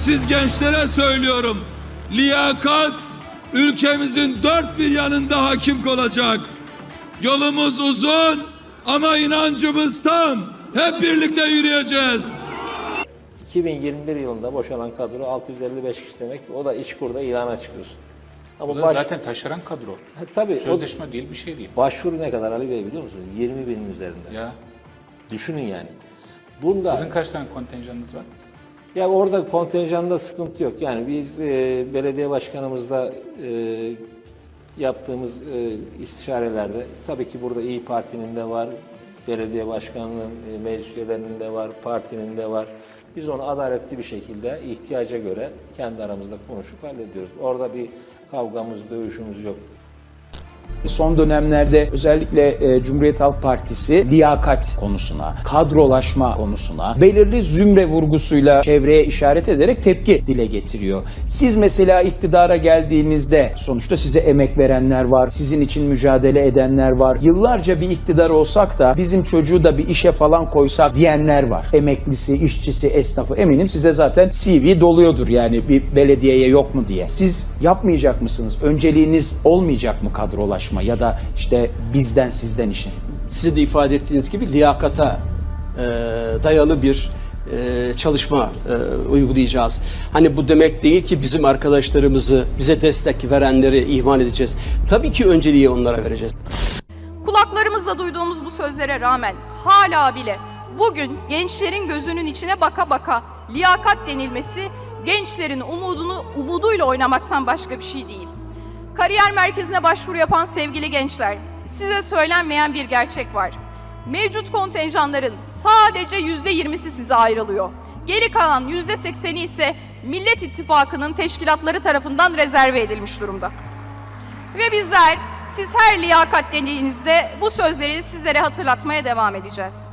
siz gençlere söylüyorum. Liyakat ülkemizin dört bir yanında hakim olacak. Yolumuz uzun ama inancımız tam. Hep birlikte yürüyeceğiz. 2021 yılında boşalan kadro 655 kişi demek. O da İşkur'da ilana çıkıyorsun. Ama Bu da baş- zaten taşeron kadro. Ha, tabii o Sözleşme değil bir şey değil. başvuru ne kadar Ali Bey biliyor musunuz? 20 binin üzerinde. Ya Düşünün yani. Bunda sizin kaç tane kontenjanınız var? Ya orada kontenjanda sıkıntı yok. Yani biz e, belediye başkanımızla e, yaptığımız e, istişarelerde tabii ki burada İyi Parti'nin de var, belediye başkanının e, meclis üyelerinin de var, partinin de var. Biz onu adaletli bir şekilde ihtiyaca göre kendi aramızda konuşup hallediyoruz. Orada bir kavgamız, dövüşümüz yok. Son dönemlerde özellikle e, Cumhuriyet Halk Partisi liyakat konusuna, kadrolaşma konusuna, belirli zümre vurgusuyla çevreye işaret ederek tepki dile getiriyor. Siz mesela iktidara geldiğinizde sonuçta size emek verenler var, sizin için mücadele edenler var. Yıllarca bir iktidar olsak da bizim çocuğu da bir işe falan koysak diyenler var. Emeklisi, işçisi, esnafı eminim size zaten CV doluyordur yani bir belediyeye yok mu diye. Siz yapmayacak mısınız? Önceliğiniz olmayacak mı kadrolaşma ya da işte bizden sizden işin? Sizin de ifade ettiğiniz gibi liyakata e, dayalı bir e, çalışma e, uygulayacağız. Hani bu demek değil ki bizim arkadaşlarımızı, bize destek verenleri ihmal edeceğiz. Tabii ki önceliği onlara vereceğiz. Kulaklarımızla duyduğumuz bu sözlere rağmen hala bile bugün gençlerin gözünün içine baka baka liyakat denilmesi gençlerin umudunu umuduyla oynamaktan başka bir şey değil. Kariyer merkezine başvuru yapan sevgili gençler, size söylenmeyen bir gerçek var. Mevcut kontenjanların sadece yüzde yirmisi size ayrılıyor. Geri kalan yüzde sekseni ise Millet İttifakı'nın teşkilatları tarafından rezerve edilmiş durumda. Ve bizler siz her liyakat dediğinizde bu sözleri sizlere hatırlatmaya devam edeceğiz.